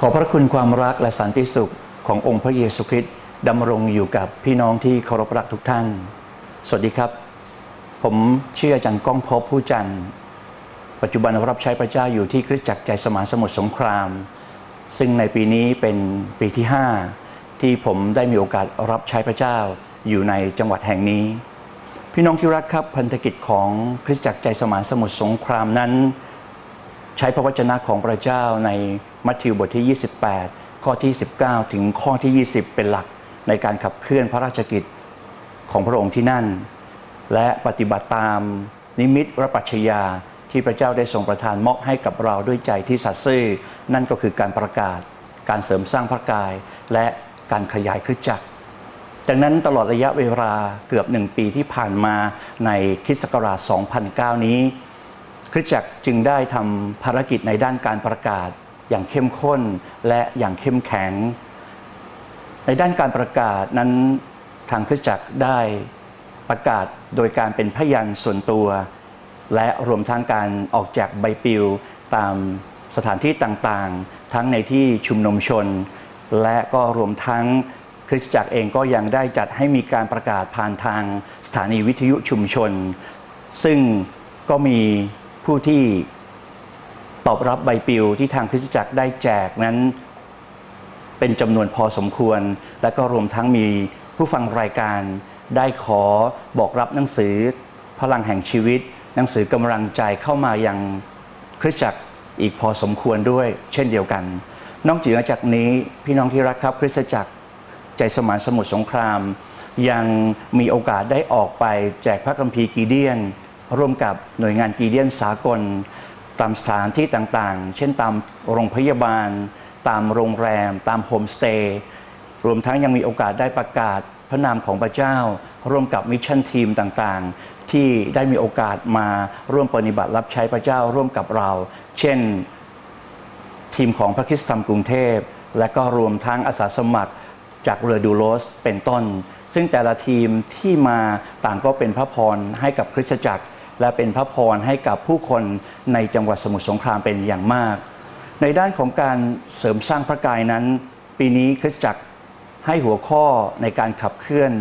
ขอพระคุณความรักและสันติสุขขององค์พระเยซูคริสต์ดำรงอยู่กับพี่น้องที่เคารพรักทุกท่าน สวัสดีครับ ผมชื่ออาจารย์ก้องพบผู้จันทร์ปัจจุบันรับใช้พระเจ้าอยู่ที่คริสตจักรใจสมานสมุทรสงคราม ซึ่งในปีนี้เป็นปีที่ 5 ที่ผมได้มีโอกาสรับใช้พระเจ้าอยู่ในจังหวัดแห่งนี้ พี่น้องที่รักครับพันธกิจของคริสตจักรใจสมานสมุทรสงครามนั้น ใช้พระวจนะของพระเจ้าใน มัทธิวบทที่ 28 ข้อที่ 19 ถึงข้อที่ 20 เป็นหลักในการขับเคลื่อนพระราชกิจของพระองค์ที่นั่น และปฏิบัติตามนิมิตรปัชญาที่พระเจ้าได้ทรงประทานมอบให้กับเราด้วยใจที่สัตย์ซื่อ นั่นก็คือการประกาศ การเสริมสร้างพระกาย และการขยายคริสตจักร ดังนั้นตลอดระยะเวลาเกือบหนึ่งปีที่ผ่านมาในคริสต์ศักราช 2009 นี้ คริสตจักรจึงได้ทำภารกิจในด้านการประกาศ อย่างเข้มข้นและอย่างเข้มแข็ง ในด้านการประกาศนั้นทางคริสตจักรได้ประกาศโดยการเป็นพยานส่วนตัว และรวมทั้งการออกแจกใบปลิวตามสถานที่ต่างๆ ทั้งในที่ชุมนุมชน และก็รวมทั้งคริสตจักรเองก็ยังได้จัดให้มีการประกาศผ่านทางสถานีวิทยุชุมชน ซึ่งก็มีผู้ที่ ตอบรับใบปลิวที่ทางคริสตจักรได้แจกนั้นเป็นจำนวนพอสมควร และก็รวมทั้งมีผู้ฟังรายการได้ขอบอกรับหนังสือพลังแห่งชีวิต หนังสือกำลังใจเข้ามายังคริสตจักรอีกพอสมควรด้วยเช่นเดียวกัน นอกจากนี้พี่น้องที่รักครับคริสตจักรใจสมานสมุทรสงคราม ยังมีโอกาสได้ออกไปแจกพระคัมภีร์กีเดียน ร่วมกับหน่วยงานกีเดียนสากล ตามสถานที่ต่างๆ เช่นตามโรงพยาบาล ตามโรงแรม ตามโฮมสเตย์ รวมทั้งยังมีโอกาสได้ประกาศพระนามของพระเจ้า ร่วมกับมิชชั่นทีมต่างๆ ที่ได้มีโอกาสมาร่วมปฏิบัติรับใช้พระเจ้าร่วมกับเรา เช่นทีมของพระคริสตธรรมกรุงเทพ และก็รวมทั้งอาสาสมัครจากเรือดูโรสเป็นต้น ซึ่งแต่ละทีมที่มาต่างก็เป็นพระพรให้กับคริสตจักร และเป็นพระพรให้กับผู้คนในจังหวัดสมุทรสงครามเป็นอย่างมาก ในด้านของการเสริมสร้างพระกายนั้น ปีนี้คริสตจักรให้หัวข้อในการขับเคลื่อน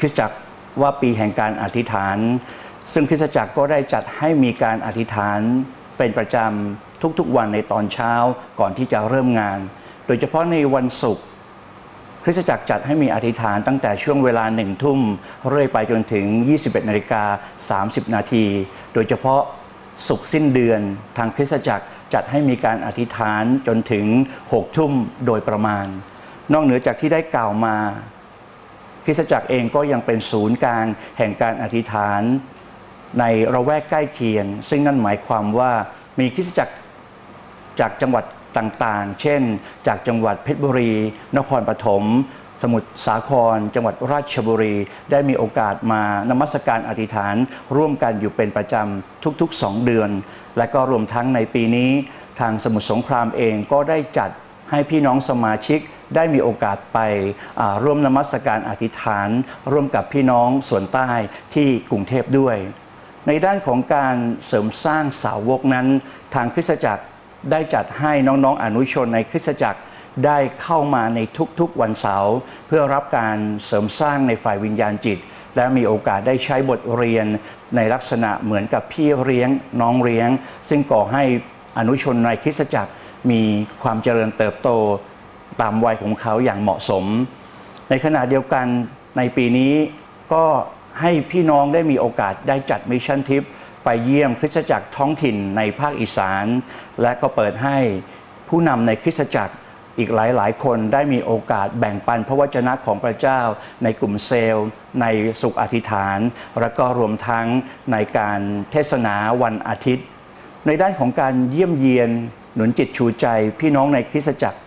คริสตจักรว่าปีแห่งการอธิษฐาน ซึ่งคริสตจักรก็ได้จัดให้มีการอธิษฐานเป็นประจำทุกๆวันในตอนเช้าก่อนที่จะเริ่มงาน โดยเฉพาะในวันศุกร์ คริสตจักรจัดให้มีอธิษฐานตั้งแต่ช่วงเวลาหนึ่งทุ่ม เรื่อยไปจนถึง 21นาฬิกา30 นาที โดยเฉพาะศุกสิ้นเดือนทางคริสตจักรจัดให้มีการอธิษฐานจนถึง 6 ทุ่มโดยประมาณ นอกเหนือจากที่ได้กล่าวมา คริสตจักรเองก็ยังเป็นศูนย์กลางแห่งการอธิษฐาน ในระแวกใกล้เคียง ซึ่งนั่นหมายความว่ามีคริสตจักรจากจังหวัด ต่างๆ เช่น จากจังหวัดเพชรบุรี นครปฐม สมุทรสาคร จังหวัดราชบุรี ได้มีโอกาสมานมัสการอธิษฐาน ร่วมกันอยู่เป็นประจำทุกๆ 2 เดือน และก็รวมทั้งในปีนี้ ทางสมุทรสงครามเองก็ได้จัดให้พี่น้องสมาชิกได้มีโอกาสไปร่วมนมัสการอธิษฐาน ร่วมกับพี่น้องส่วนใต้ที่กรุงเทพด้วย ในด้านของการเสริมสร้างสาวกนั้น ทางคริสตจักร ได้จัดให้น้องๆอนุชนในคริสตจักรได้เข้ามาในทุกๆวันเสาร์เพื่อรับการเสริมสร้างในฝ่ายวิญญาณจิต และมีโอกาสได้ใช้บทเรียนในลักษณะเหมือนกับพี่เลี้ยงน้องเลี้ยง ซึ่งก่อให้อนุชนในคริสตจักรมีความเจริญเติบโตตามวัยของเขาอย่างเหมาะสม ในขณะเดียวกันในปีนี้ก็ให้พี่น้องได้มีโอกาสได้จัดมิชชั่นทริป ไปเยี่ยมคริสตจักรท้องถิ่นในภาคอีสาน และก็เปิดให้ผู้นำในคริสตจักรอีกหลายๆ คนได้มีโอกาสแบ่งปันพระวจนะของพระเจ้า ในกลุ่มเซลล์ ในสุขอธิษฐาน และก็รวมทั้งในการเทศนาวันอาทิตย์ ในด้านของการเยี่ยมเยียนหนุนจิตชูใจพี่น้องในคริสตจักร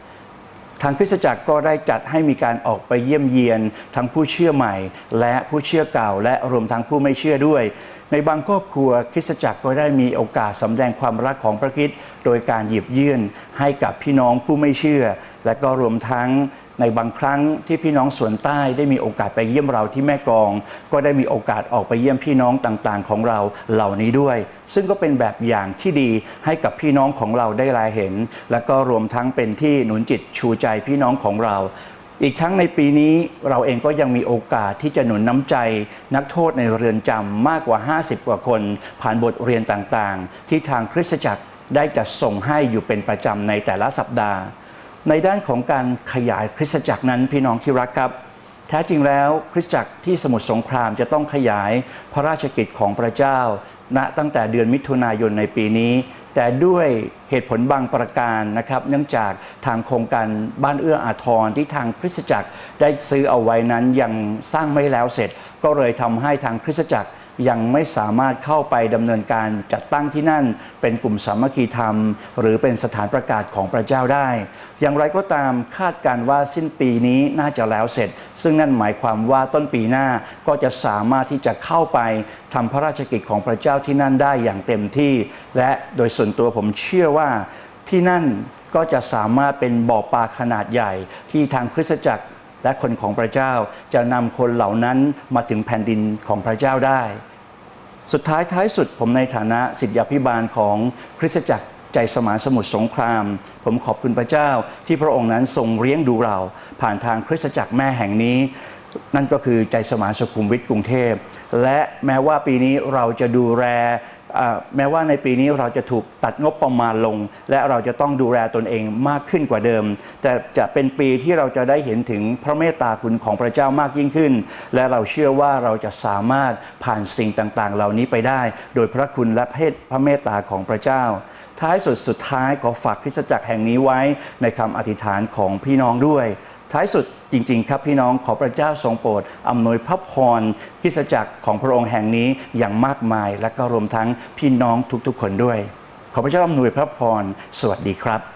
ทางคริสตจักรก็ได้จัดให้มีการออกไปเยี่ยมเยียนทั้งผู้เชื่อใหม่ และผู้เชื่อเก่า และรวมทั้งผู้ไม่เชื่อด้วย ในบางครอบครัวคริสตจักรก็ได้มีโอกาสสำแดงความรักของพระคิดโดยการหยิบยื่นให้กับพี่น้องผู้ไม่เชื่อ และก็รวมทั้ง ในบางครั้งที่พี่น้องส่วนใต้ได้มีโอกาสไปเยี่ยมเราที่แม่กลอง ก็ได้มีโอกาสออกไปเยี่ยมพี่น้องต่างๆ ของเราเหล่านี้ด้วย ซึ่งก็เป็นแบบอย่างที่ดีให้กับพี่น้องของเราได้รายเห็น และก็รวมทั้งเป็นที่หนุนจิตชูใจพี่น้องของเราอีกทั้งในปีนี้เราเองก็ยังมีโอกาสที่จะหนุนน้ำใจ นักโทษในเรือนจำมากกว่า 50 กว่าคน ผ่านบทเรียนต่างๆ ที่ทางคริสตจักรได้จัดส่งให้อยู่เป็นประจำในแต่ละสัปดาห์ ในด้านของการขยายคริสตจักรนั้นพี่น้องที่รักครับ แท้จริงแล้วคริสตจักรที่สมุทรสงครามจะต้องขยายพระราชกิจของพระเจ้า ณตั้งแต่เดือนมิถุนายนในปีนี้ แต่ด้วยเหตุผลบางประการนะครับ เนื่องจากทางโครงการบ้านเอื้ออาทรที่ทางคริสตจักรได้ซื้อเอาไว้นั้นยังสร้างไม่แล้วเสร็จ ก็เลยทำให้ทางคริสตจักร ยังไม่สามารถเข้าไปดำเนินการจัดตั้งที่นั่น เป็นกลุ่มสามัคคีธรรม หรือเป็นสถานประกาศของพระเจ้าได้ อย่างไรก็ตามคาดการว่าสิ้นปีนี้น่าจะแล้วเสร็จ ซึ่งนั่นหมายความว่าต้นปีหน้าก็จะสามารถที่จะเข้าไปทำพระราชกิจของพระเจ้าที่นั่นได้อย่างเต็มที่ และโดยส่วนตัวผมเชื่อว่าที่นั่นก็จะสามารถเป็นบ่อปลาขนาดใหญ่ ที่ทางคริสตจักร และคนของพระเจ้าจะนำคนเหล่านั้นมาถึงแผ่นดินของพระเจ้าได้ สุดท้ายท้ายสุดผมในฐานะสิทธยาพิบาลของคริสตจักรใจสมานสมุทรสงคราม ผมขอบคุณพระเจ้าที่พระองค์นั้นทรงเลี้ยงดูเรา ผ่านทางคริสตจักรแม่แห่งนี้ นั่นก็คือใจสมานสุขุมวิทกรุงเทพ และแม้ว่าปีนี้เราจะดูแล แม้ว่าในปีนี้เราจะถูกตัดงบประมาณลง และเราจะต้องดูแลตนเองมากขึ้นกว่าเดิม แต่จะเป็นปีที่เราจะได้เห็นถึงพระเมตตาคุณของพระเจ้ามากยิ่งขึ้น และเราเชื่อว่าเราจะสามารถผ่านสิ่งต่างๆ เหล่านี้ไปได้ โดยพระคุณและเพศพระเมตตาของพระเจ้า ท้ายสุดสุดท้ายขอฝากคริสตจักรแห่งนี้ไว้ในคำอธิษฐานของพี่น้องด้วย ท้ายสุด จริง ๆ ครับพี่น้องขอพระเจ้าทรงโปรดอำนวยพระพรพิสจักรของพระองค์แห่งนี้อย่างมากมาย และก็รวมทั้งพี่น้องทุกๆ คนด้วย ขอพระเจ้าอำนวยพระพรสวัสดีครับ